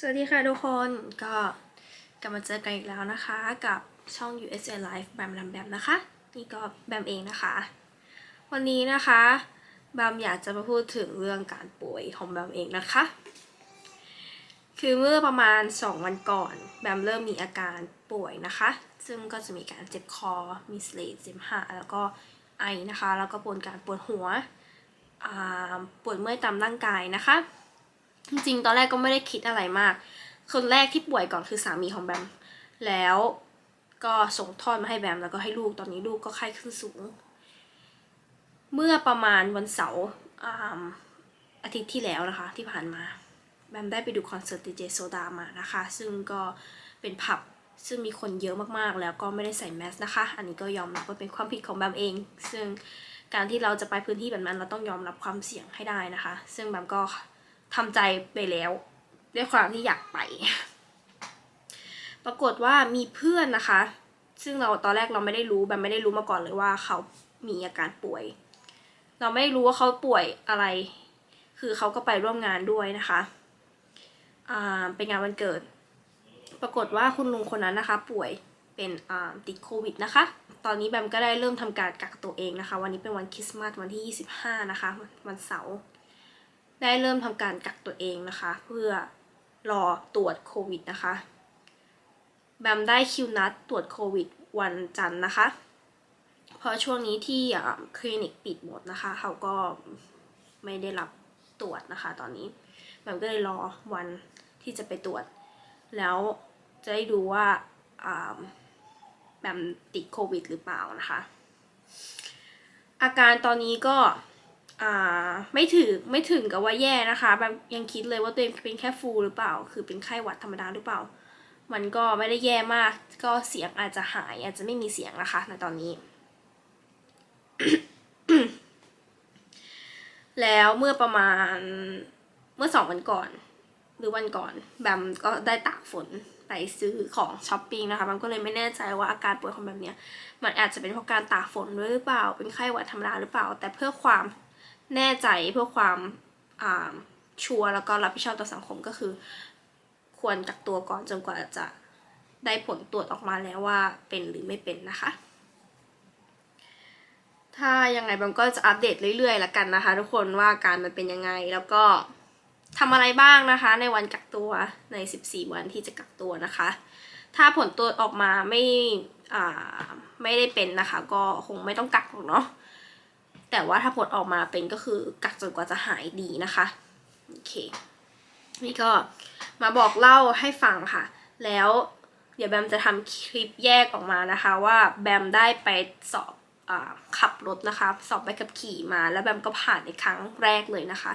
สวัสดีค่ะทุกคนก็กลับมาเจอกันอีกแล้วนะคะ กับช่อง USA Life แบมแบมแบมนะคะ นี่ก็แบมเองนะคะ วันนี้นะคะแบมอยากจะมาพูดถึงเรื่องการป่วยของแบมเองนะคะ คือเมื่อประมาณ 2 วันก่อนแบมเริ่มมีอาการป่วยนะคะ ซึ่งก็จะมีการเจ็บคอมีสเลดเสมหะแล้วก็ไอนะคะ แล้วก็ปนการปวดหัวปวดเมื่อยตามร่างกายนะคะ จริงๆ ตอนแรกก็ไม่ได้คิดอะไรมาก คนแรกที่ป่วยก่อนคือสามีของแบม แล้วก็ส่งทอดมาให้แบมแล้วก็ให้ลูก ตอนนี้ลูกก็ไข้ขึ้นสูง เมื่อประมาณวันเสาร์อ่าอาทิตย์ที่แล้วนะคะ ที่ผ่านมา แบมได้ไปดูคอนเสิร์ตดีเจโซดามานะคะ ซึ่งก็เป็นผับซึ่งมีคนเยอะมากๆ แล้วก็ไม่ได้ใส่แมสนะคะ อันนี้ก็ยอมรับว่าเป็นความผิดของแบมเอง ซึ่งการที่เราจะไปพื้นที่แบบนั้นเราต้องยอมรับความเสี่ยงให้ได้นะคะ ซึ่งแบมก็ ทำใจไปแล้ว ด้วยความที่อยากไป ปรากฏว่ามีเพื่อนนะคะ ซึ่งเราตอนแรกเราไม่ได้รู้แบมไม่ได้รู้มาก่อนเลยว่าเขามีอาการป่วย เราไม่รู้ว่าเขาป่วยอะไร คือเขาก็ไปร่วมงานด้วยนะคะอ่าเป็นงานวันเกิด ปรากฏว่าคุณลุงคนนั้นนะคะ ป่วยเป็นอ่าติดโควิดนะคะ ตอนนี้แบมก็ได้เริ่มทำการกักตัวเองนะคะ วันนี้เป็นวันคริสต์มาสวันที่ 25 นะคะ วันเสาร์ ได้เริ่มทำการกักตัวเองนะคะ เพื่อรอตรวจโควิดนะคะแบมได้คิวนัดตรวจโควิดวันจันทร์นะคะ เพราะช่วงนี้ที่คลินิกปิดหมดนะคะ เขาก็ไม่ได้รับตรวจนะคะตอนนี้แบมก็เลยรอวันที่จะไปตรวจ แล้วจะได้ดูว่าแบมติดโควิดหรือเปล่านะคะ อาการตอนนี้ก็ อ่าไม่ถึงไม่ถึงกับว่าแย่นะคะแบบยังคิดเลยว่าตัวเองเป็นแค่ฟูหรือเปล่า คือเป็นไข้หวัดธรรมดาหรือเปล่า มันก็ไม่ได้แย่มาก ก็เสียงอาจจะหาย อาจจะไม่มีเสียงนะคะในตอนนี้ แล้วเมื่อประมาณเมื่อสองวันก่อน หรือวันก่อน แบมก็ได้ตากฝนไปซื้อของช้อปปิ้งนะคะแบมก็เลยไม่แน่ใจว่าอาการป่วยของแบบเนี้ย มันอาจจะเป็นเพราะการตากฝนด้วยหรือเปล่า เป็นไข้หวัดธรรมดาหรือเปล่า แต่เพื่อความ แน่ใจเพื่อความอ่าชัวร์แล้วก็รับผิดชอบต่อสังคมก็คือ ควรกักตัวก่อนจนกว่าจะได้ผลตรวจออกมาแล้วว่าเป็นหรือไม่เป็นนะคะ ถ้ายังไงบัมก็จะอัปเดตเรื่อยๆละกันนะคะ ทุกคนว่าอาการมันเป็นยังไงแล้วก็ทำอะไรบ้างนะคะ ในวันกักตัวใน 14 วันที่จะกักตัวนะคะ ถ้าผลตรวจออกมาไม่อ่าไม่ได้เป็นนะคะ ก็คงไม่ต้องกักหรอกเนาะ แต่ว่าถ้าผลออกมาเป็นก็คือกักจนกว่าจะหายดีนะคะ โอเค นี่ก็มาบอกเล่าให้ฟังค่ะ แล้วเดี๋ยวแบมจะทำคลิปแยกออกมานะคะว่าแบมได้ไปสอบอขับรถนะคะ สอบใบขับขี่มา แล้วแบมก็ผ่านในครั้งแรกเลยนะคะ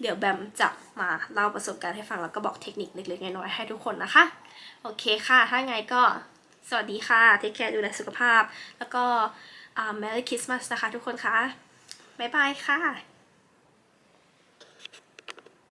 เดี๋ยวแบมจะมาเล่าประสบการณ์ให้ฟังแล้วก็บอกเทคนิคเล็กๆน้อยๆให้ทุกคนนะคะ โอเคค่ะ ถ้าไงก็สวัสดีค่ะเทคแคร์ดูแลสุขภาพ แล้วก็ Merry Christmas นะคะทุกคนคะ บ๊ายบายค่ะ